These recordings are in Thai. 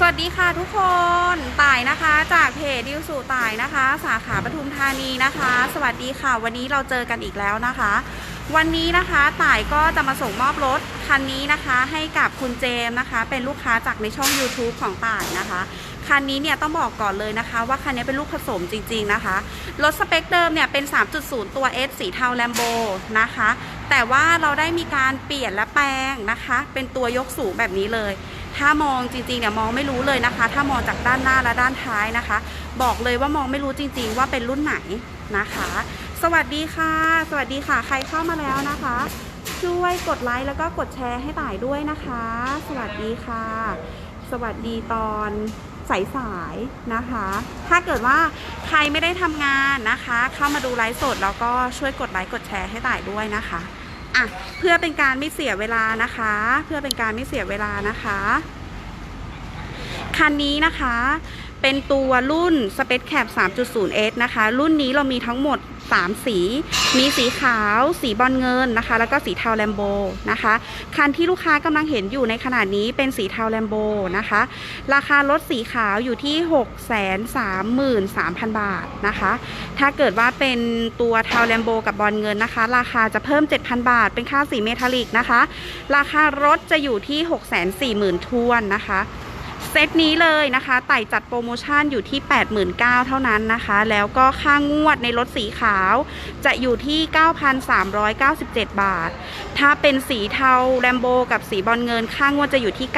สวัสดีค่ะทุกคนต่ายนะคะ จากเพจดิวสู่ต่ายนะคะ สาขาปทุมธานีนะคะ สวัสดีค่ะ วันนี้เราเจอกันอีกแล้วนะคะ วันนี้นะคะต่ายก็จะมาส่งมอบรถคันนี้นะคะ ให้กับคุณเจมส์นะคะ เป็นลูกค้าจากในช่อง YouTube ของต่ายนะคะคันนี้เนี่ยต้องบอกก่อนเลยนะคะ ว่าคันนี้เป็นลูกผสมจริงๆนะคะรถสเปคเดิมเนี่ยเป็น 3.0 ตัว S สีเทาแลมโบนะคะแต่ว่าเราได้มีการเปลี่ยนและแปลงนะคะ เป็นตัวยกสูงแบบนี้เลย ถ้ามองจริงๆเนี่ยมองไม่รู้เลยนะคะ ถ้ามองจากด้านหน้าและด้านท้ายนะคะ บอกเลยว่ามองไม่รู้จริง ๆ ว่าเป็นรุ่นไหนนะคะ สวัสดีค่ะ สวัสดีค่ะ ใครเข้ามาแล้วนะคะ ช่วยกดไลค์แล้วก็กดแชร์ให้ต่ายด้วยนะคะ สวัสดีค่ะ สวัสดีตอนสายๆนะคะ ถ้าเกิดว่าใครไม่ได้ทำงานนะคะ เข้ามาดูไลฟ์สดแล้วก็ช่วยกดไลค์กดแชร์ให้ต่ายด้วยนะคะ อะเพื่อเป็นการไม่เสียเวลานะคะ เพื่อเป็นการไม่เสียเวลานะคะ คันนี้นะคะ เป็นตัวรุ่น Space Cap 3.0S นะคะ รุ่นนี้เรามีทั้งหมด 3 สี มีสีขาว สีบอลเงินนะคะ แล้วก็สีเทาแลมโบนะคะ คันที่ลูกค้ากำลังเห็นอยู่ในขณะนี้เป็นสีเทาแลมโบนะคะ ราคารถสีขาวอยู่ที่ 633,000 บาทนะคะ ถ้าเกิดว่าเป็นตัวเทาแลมโบกับบอลเงินนะคะ ราคาจะเพิ่ม 7,000 บาท เป็นค่าสีเมทัลลิกนะคะ ราคารถจะอยู่ที่ 640,000ทวนนะคะ เซตนี้เลยนะคะไต่จัดโปรโมชั่นอยู่ที่ 89,000เท่านั้นนะคะ แล้วก็ค่างวดในรถสีขาว จะอยู่ที่ 9,397 บาท ถ้าเป็นสีเทาแลมโบกับสีบอลเงินค่างวดจะอยู่ที่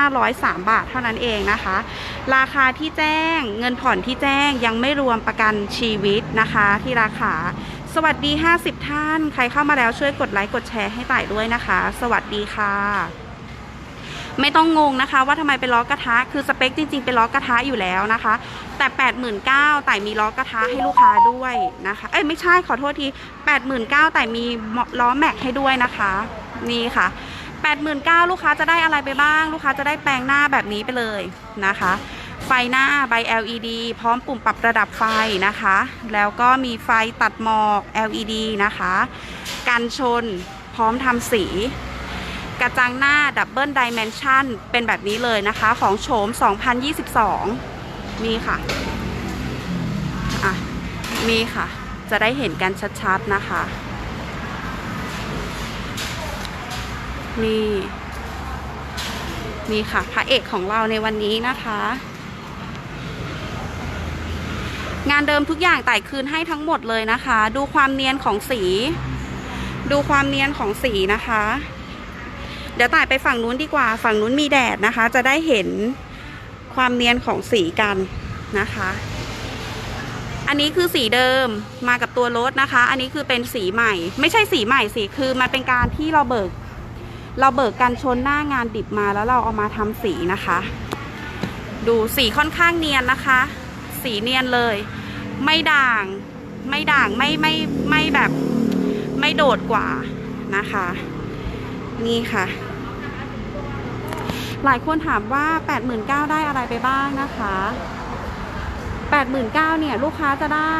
9,503 บาทเท่านั้นเองนะคะ ราคาที่แจ้งเงินผ่อนที่แจ้งยังไม่รวมประกันชีวิตนะคะ ที่ราคา สวัสดี 50 ท่าน ใครเข้ามาแล้วช่วยกดไลค์กดแชร์ให้ต่ายด้วยนะคะ สวัสดีค่ะ ไม่ต้องงงนะคะ ว่าทำไมเป็นล้อกระทะ คือสเปคจริงๆ เป็นล้อกระทะอยู่แล้วนะคะ แต่ 89,000แต่มีล้อกระทะให้ลูกค้าด้วยนะคะ เอ้ยไม่ใช่ขอโทษที 89,000แต่มีล้อแม็กให้ด้วยนะคะ นี่ค่ะ 89,000ลูกค้าจะได้อะไรไปบ้าง ลูกค้าจะได้แปลงหน้าแบบนี้ไปเลยนะคะไฟหน้าใบ LED พร้อมปุ่มปรับระดับไฟนะคะ แล้วก็มีไฟตัดหมอก LED นะคะ กันชนพร้อมทำสี กระจังหน้าดับเบิลดิเมนชันเป็นแบบนี้เลยนะคะ ของโฉม 2022 นี่ค่ะ อะ มีค่ะ จะได้เห็นกันชัดๆนะคะ นี่ นี่ค่ะ พระเอกของเราในวันนี้นะคะงานเดิมทุกอย่างไต่คืนให้ทั้งหมดเลยนะคะ ดูความเนียนของสี ดูความเนียนของสีนะคะ ดี๋ยวต่ายไปฝั่งนู้นดีกว่า ฝั่งนู้นมีแดดนะคะ จะได้เห็นความเนียนของสีกันนะคะ อันนี้คือสีเดิมมากับตัวรถนะคะ อันนี้คือเป็นสีใหม่ ไม่ใช่สีใหม่สีคือมันเป็นการที่เราเบิก เราเบิกกันชนหน้างานดิบมาแล้วเราเอามาทำสีนะคะ ดูสีค่อนข้างเนียนนะคะ สีเนียนเลย ไม่ด่าง ไม่ด่างไม่ไม่ไม่แบบไม่โดดกว่านะคะ นี่ค่ะ หลายคนถามว่า 89,000ได้อะไรไปบ้างนะคะ89,000เนี่ยลูกค้าจะได้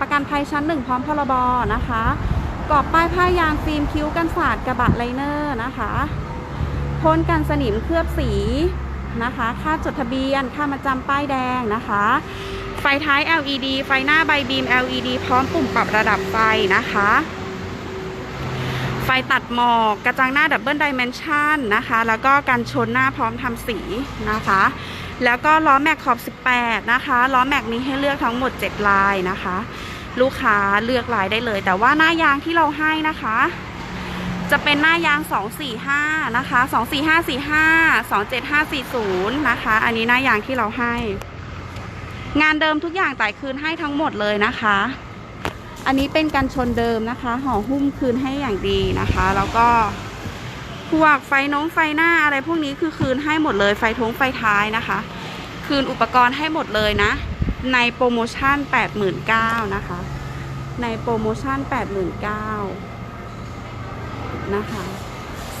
ประกันภัยชั้นหนึ่งพร้อมพรบนะคะกรอบป้ายผ้ายางฟิล์มคิ้วกันสาดกระบะไลเนอร์นะคะพ่นกันสนิมเคลือบสีนะคะ ค่าจดทะเบียน ค่ามาจำป้ายแดงนะคะ ไฟท้าย LED ไฟหน้าใบบีม LED พร้อมปุ่มปรับระดับไฟนะคะ ไฟตัดหมอกกระจังหน้าดับเบิลดิเมนชันนะคะ แล้วก็กันชนหน้าพร้อมทำสีนะคะ แล้วก็ล้อแม็กขอบ 18 นะคะ ล้อแม็กมีให้เลือกทั้งหมด 7 ลายนะคะ ลูกค้าเลือกลายได้เลย แต่ว่าหน้ายางที่เราให้นะคะ จะเป็นหน้ายาง 245 นะคะ 24545 27540 นะคะ อันนี้หน้ายางที่เราให้ งานเดิมทุกอย่างจ่ายคืนให้ทั้งหมดเลยนะคะ อันนี้เป็นกันชนเดิมนะคะห่อหุ้มคืนให้อย่างดีนะคะ แล้วก็พวกไฟน้องไฟหน้าอะไรพวกนี้คือคืนให้หมดเลยไฟท้องไฟท้ายนะคะ คืนอุปกรณ์ให้หมดเลยนะ ในโปรโมชั่น 89,000นะคะ ในโปรโมชั่น 89,000นะคะ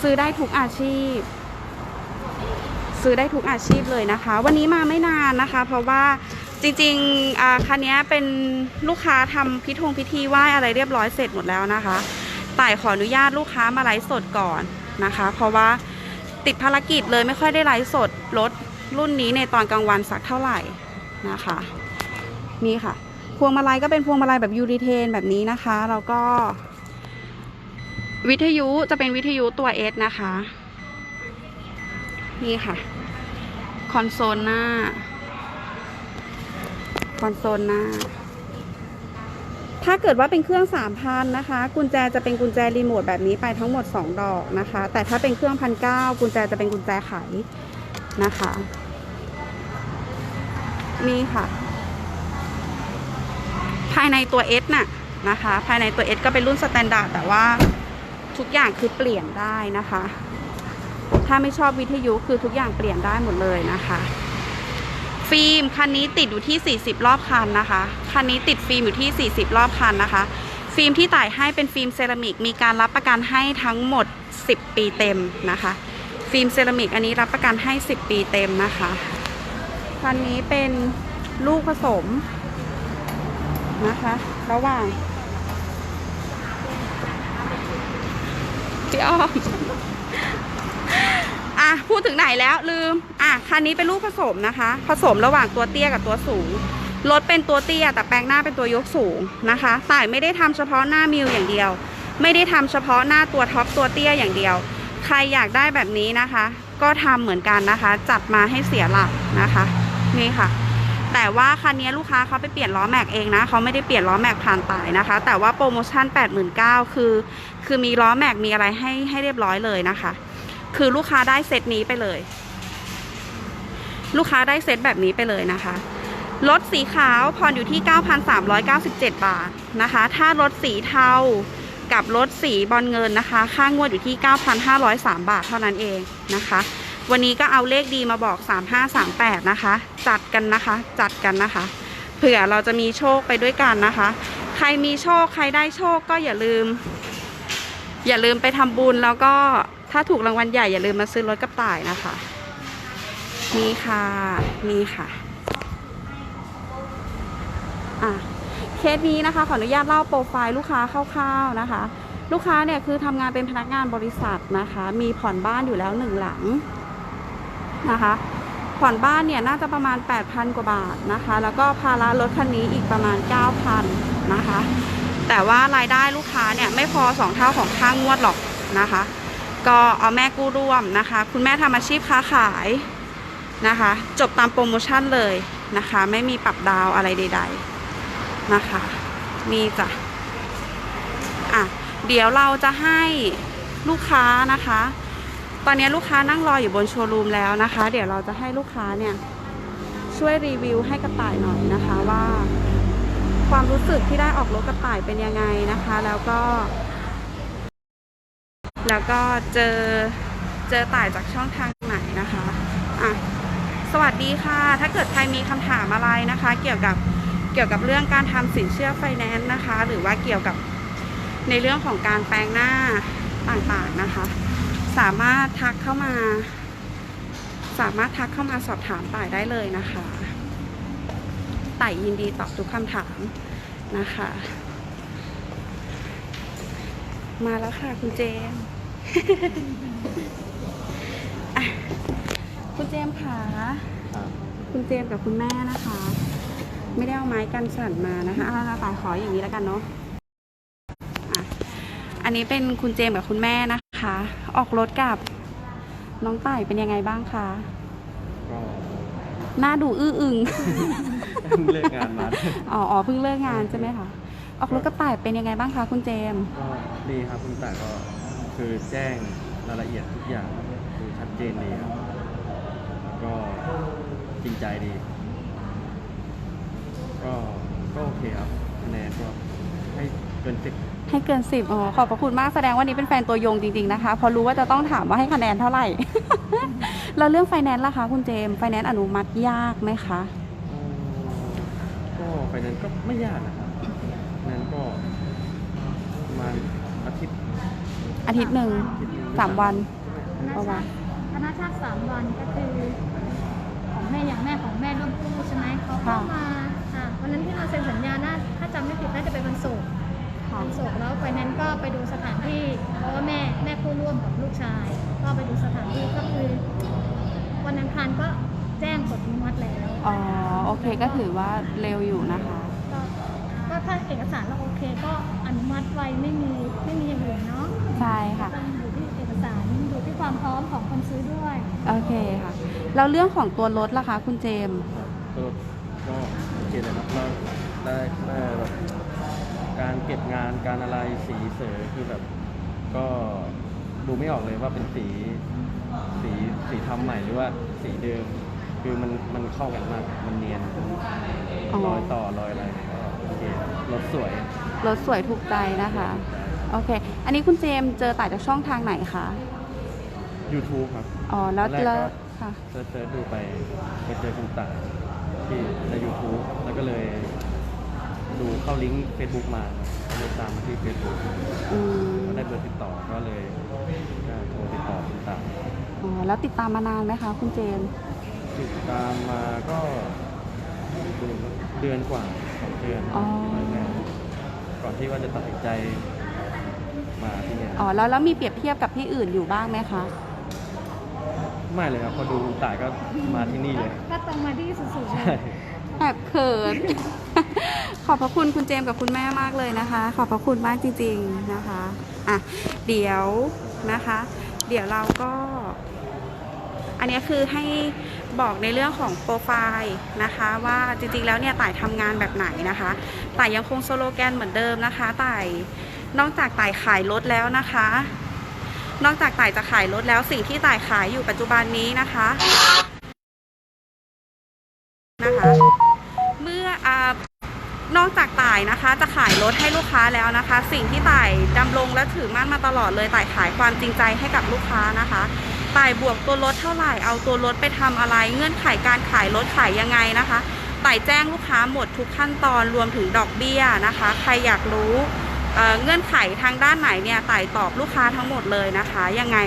ซื้อได้ทุกอาชีพ ซื้อได้ทุกอาชีพเลยนะคะ วันนี้มาไม่นานนะคะ เพราะว่า จริงๆคันนี้เป็นลูกค้าทำพิธงพิธีไหว้อะไรเรียบร้อยเสร็จหมดแล้วนะคะต่ายขออนุญาตลูกค้ามาไลฟ์สดก่อนนะคะ เพราะว่าติดภารกิจเลยไม่ค่อยได้ไลฟ์สดรถรุ่นนี้ในตอนกลางวันสักเท่าไหร่นะคะ นี่ค่ะ พวงมาลัยก็เป็นพวงมาลัยแบบยูริเทนแบบนี้นะคะ แล้วก็ วิทยุจะเป็นวิทยุตัว S นะคะ นี่ค่ะ คอนโซลหน้า คอนโซลหน้า ถ้าเกิดว่าเป็นเครื่อง3,000นนะคะ กุญแจจะเป็นกุญแจรีโมทแบบนี้ไปทั้งหมด 2 ดอกนะคะ แต่ถ้าเป็นเครื่องพันเกุญแจจะเป็นกุญแจไขนะคะ นี่ค่ะ ภายในตัว S น่ะนะคะ ภายในตัว S ก็เป็นรุ่นสแตนดาร์ดแต่ว่าทุกอย่างคือเปลี่ยนได้นะคะ ถ้าไม่ชอบวิทยุคือทุกอย่างเปลี่ยนได้หมดเลยนะคะ ฟิล์มคันนี้ติดอยู่ที่ 40 รอบคันนะคะ คันนี้ติดฟิล์มอยู่ที่ 40 รอบคันนะคะ ฟิล์มที่ต่ายให้เป็นฟิล์มเซรามิก มีการรับประกันให้ทั้งหมด 10 ปีเต็มนะคะ ฟิล์มเซรามิกอันนี้รับประกันให้ 10 ปีเต็มนะคะ คันนี้เป็นลูกผสมนะคะ ระหว่างพี่อ้อม อะพูดถึงไหนแล้วลืม อะคันนี้เป็นลูกผสมนะคะ ผสมระหว่างตัวเตี้ยกับตัวสูงรถเป็นตัวเตี้ย แต่แปลงหน้าเป็นตัวยกสูงนะคะแต่ไม่ได้ทำเฉพาะหน้ามิวอย่างเดียว ไม่ได้ทำเฉพาะหน้าตัวท็อปตัวเตี้ยอย่างเดียว ใครอยากได้แบบนี้นะคะ ก็ทำเหมือนกันนะคะ จัดมาให้เสียหลักนะคะนี่ค่ะ แต่ว่าคันนี้ลูกค้าเขาไปเปลี่ยนล้อแม็กเองนะเขาไม่ได้เปลี่ยนล้อแม็กผ่านตายนะคะ แต่ว่าโปรโมชั่น 89,000คือ คือมีล้อแม็กมีอะไรให้ให้เรียบร้อยเลยนะคะ คือลูกค้าได้เซตนี้ไปเลย ลูกค้าได้เซตแบบนี้ไปเลยนะคะรถสีขาวผ่อนอยู่ที่ 9,397 บาทนะคะ ถ้ารถสีเทากับรถสีบอลเงินนะคะ ค่างวดอยู่ที่ 9,503 บาทเท่านั้นเองนะคะ วันนี้ก็เอาเลขดีมาบอก 3538 นะคะ จัดกันนะคะ จัดกันนะคะ เผื่อเราจะมีโชคไปด้วยกันนะคะ ใครมีโชค ใครได้โชคก็อย่าลืม อย่าลืมไปทำบุญแล้วก็ ถ้าถูกรางวัลใหญ่อย่าลืมมาซื้อรถกระต่ายนะคะ นี่ค่ะนี่ค่ะอะเคสนี้นะคะขออนุญาตเล่าโปรไฟล์ลูกค้าคร่าวๆนะคะ ลูกค้าเนี่ยคือทำงานเป็นพนักงานบริษัทนะคะ มีผ่อนบ้านอยู่แล้วหนึ่งหลังนะคะ ผ่อนบ้านเนี่ยน่าจะประมาณ 8,000 กว่าบาทนะคะ แล้วก็ภาระรถคันนี้อีกประมาณ 9,000นะคะ แต่ว่ารายได้ลูกค้าเนี่ยไม่พอสองเท่าของค่างงวดหรอกนะคะ ก็เอาแม่กู้ร่วมนะคะ คุณแม่ทำอาชีพค้าขายนะคะ จบตามโปรโมชั่นเลยนะคะ ไม่มีปรับดาวอะไรใด ๆนะคะมีจ้ะอะเดี๋ยวเราจะให้ลูกค้านะคะ ตอนนี้ลูกค้านั่งรออยู่บนโชว์รูมแล้วนะคะ เดี๋ยวเราจะให้ลูกค้าเนี่ยช่วยรีวิวให้กระต่ายหน่อยนะคะว่า ความรู้สึกที่ได้ออกรถกระต่ายเป็นยังไงนะคะ แล้วก็ แล้วก็เจอเจอต่ายจากช่องทางไหนนะคะอะสวัสดีค่ะ ถ้าเกิดใครมีคำถามอะไรนะคะ เกี่ยวกับเกี่ยวกับเรื่องการทำสินเชื่อไฟแนนซ์นะคะ หรือว่าเกี่ยวกับในเรื่องของการแปลงหน้าต่างๆนะคะ สามารถทักเข้ามา สามารถทักเข้ามาสอบถามต่ายได้เลยนะคะต่ายยินดีตอบทุกคำถามนะคะ มาแล้วค่ะคุณเจมส์ อะคุณเจมส์ค่ะคุณเจมส์กับคุณแม่นะคะ ไม่ได้เอาไม้กันสั่นมานะคะอ่าต่ายขออย่างนี้แล้วกันเนาะอะอันนี้เป็นคุณเจมส์กับคุณแม่นะคะ ออกรถกับน้องต่ายเป็นยังไงบ้างคะก็หน้าดูอื้ออึงเพิ่งเลิกงานมาอ๋ออ๋อเพิ่งเลิกงานใช่ไหมคะออกรถกระต่ายเป็นยังไงบ้างคะคุณเจมส์ก็ดีครับคุณต่ายก็ คือแจ้งรายละเอียดทุกอย่างคือชัดเจนดีครับ ก็จริงใจดี ก็ก็โอเคครับคะแนนก็ให้เกินสิบให้เกินสิบอ๋อขอบพระคุณมากแสดงว่านี้เป็นแฟนตัวยงจริง ๆ นะคะเพอรู้ว่าจะต้องถามว่าให้คะแนนเท่าไหร่ แล้วเรื่องไฟแนนซ์ล่ะคะ คุณเจมส์ไฟแนนซ์อนุมัติยากไหมคะ ก็ไฟนั้นก็ไม่ยากนะครับนั้นก็ประมาณอาทิตย์ อาทิตย์หนึ่งอาทิตย์หนึ่งสามวันคณะชาติคณะชาติสามวันก็คือ ของแม่อย่างแม่ของแม่ร่วมกู้ใช่ไหมเขาเข้ามาค่ะวันนั้นที่เราเซ็นสัญญาน่าถ้าจำไม่ผิดน่าจะเป็นวันศุกร์ค่ะวันศุกร์แล้วไฟแนนซ์ก็ไปดูสถานที่เพราะว่าแม่แม่กู้ร่วมกับลูกชาย ก็ไปดูสถานที่ก็คือ วันอังคารก็แจ้งกดอนุมัติแล้วอ๋อโอเคก็ถือว่าเร็วอยู่นะคะก็ก็ ถ้าเอกสารเราโอเคก็อนุมัติไวไม่มีไม่มีอย่างอื่นเนาะใช่ค่ะต้องอยู่ที่เอกสารอยู่ที่ความพร้อมของคนซื้อด้วย โอเคค่ะ แล้วเรื่องของตัวรถล่ะคะคุณเจมส์ก็ก็โอเคเลยครับเราได้ได้แบบการเก็บงานการอะไรสีเสือคือแบบ ก็ดูไม่ออกเลยว่าเป็นสีสีสีทำใหม่หรือว่าสีเดิม คือมันมันเข้ากันมาก มันเนียนอ๋อรอยต่อรอยอะไรก็โอเค รถสวยรถสวยถูกใจนะคะ โอเค อันนี้คุณเจมส์เจอต่ายจากช่องทางไหนคะ YouTube ครับอ๋อแล้วตอนแรกก็แล้วค่ะ เซิร์ชเซิร์ชดูไปไปเจอคุณต่ายที่ใน YouTube แล้วก็เลยดูเข้าลิงก์ Facebook มาก็เลยตามมาที่ Facebook อืมก็ได้เบอร์ติดต่อก็เลยก็โทรติดต่อคุณต่ายอ๋อแล้วติดตามมานานไหมคะคุณเจมส์ติดตามมาก็เดือนกว่าสอง เดือนอ๋อ ก่อนที่ว่าจะตัดสินใจมาที่เนี่ยอ๋อแล้วแล้วมีเปรียบเทียบกับที่อื่นอยู่บ้างไหมคะ ไม่เลยครับพอดูคุณต่ายก็มาที่นี่เลย ก็ตรงมาที่สุดๆเลใช่ ย แอบเขิน ขอบพระคุณคุณเจมส์กับคุณแม่มากเลยนะคะ ขอบพระคุณมากจริงๆนะคะ อะ เดี๋ยวนะคะ เดี๋ยวเราก็ อันนี้คือให้บอกในเรื่องของโปรไฟล์นะคะว่าจริงๆแล้วเนี่ยต่ายทำงานแบบไหนนะคะต่ายยังคงสโลแกนเหมือนเดิมนะคะต่ายนอกจากต่ายขายรถแล้วนะคะ นอกจากต่ายจะขายรถแล้วสิ่งที่ต่ายขายอยู่ปัจจุบันนี้นะคะนะคะเมื่ออนอกจากต่ายนะคะ จะขายรถให้ลูกค้าแล้วนะคะ สิ่งที่ต่ายดำรงและถือมั่นมาตลอดเลยต่ายขายความจริงใจให้กับลูกค้านะคะ ต่ายบวกตัวรถเท่าไหร่ เอาตัวรถไปทำอะไร เงื่อนไขการขายรถขายยังไงนะคะต่ายแจ้งลูกค้าหมดทุกขั้นตอนรวมถึงดอกเบี้ยนะคะ ใครอยากรู้เเงื่อนไขทางด้านไหนเนี่ยต่ายตอบลูกค้าทั้งหมดเลยนะคะ ยังไง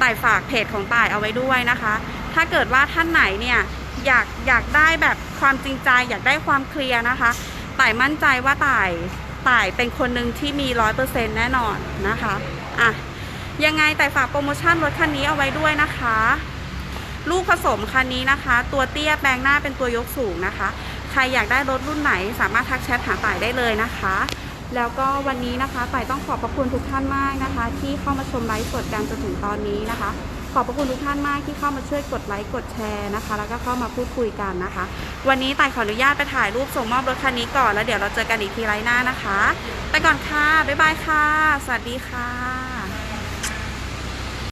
ต่ายฝากเพจของต่ายเอาไว้ด้วยนะคะ ถ้าเกิดว่าท่านไหนเนี่ยอยากอยากได้แบบความจริงใจ อยากได้ความเคลียร์นะคะต่ายมั่นใจว่าต่ายต่ายเป็นคนหนึ่งที่มีร้อยเปอร์เซ็นต์แน่นอนนะคะอะ ยังไงแต่ฝากโปรโมชั่นรถคันนี้เอาไว้ด้วยนะคะ ลูกผสมคันนี้นะคะ ตัวเตี้ยแปลงหน้าเป็นตัวยกสูงนะคะ ใครอยากได้รถรุ่นไหน สามารถทักแชทหาต่ายได้เลยนะคะ แล้วก็วันนี้นะคะต่ายต้องขอบพระคุณทุกท่านมากนะคะ ที่เข้ามาชมไลฟ์สดกันจนถึงตอนนี้นะคะขอบพระคุณทุกท่านมากที่เข้ามาช่วยกดไลค์กดแชร์นะคะ แล้วก็เข้ามาพูดคุยกันนะคะ วันนี้ต่ายขออนุญาตไปถ่ายรูปส่งมอบรถคันนี้ก่อนแล้วเดี๋ยวเราเจอกันอีกทีไลน์หน้านะคะ ไปก่อนค่ะ บ๊ายบายค่ะ สวัสดีค่ะ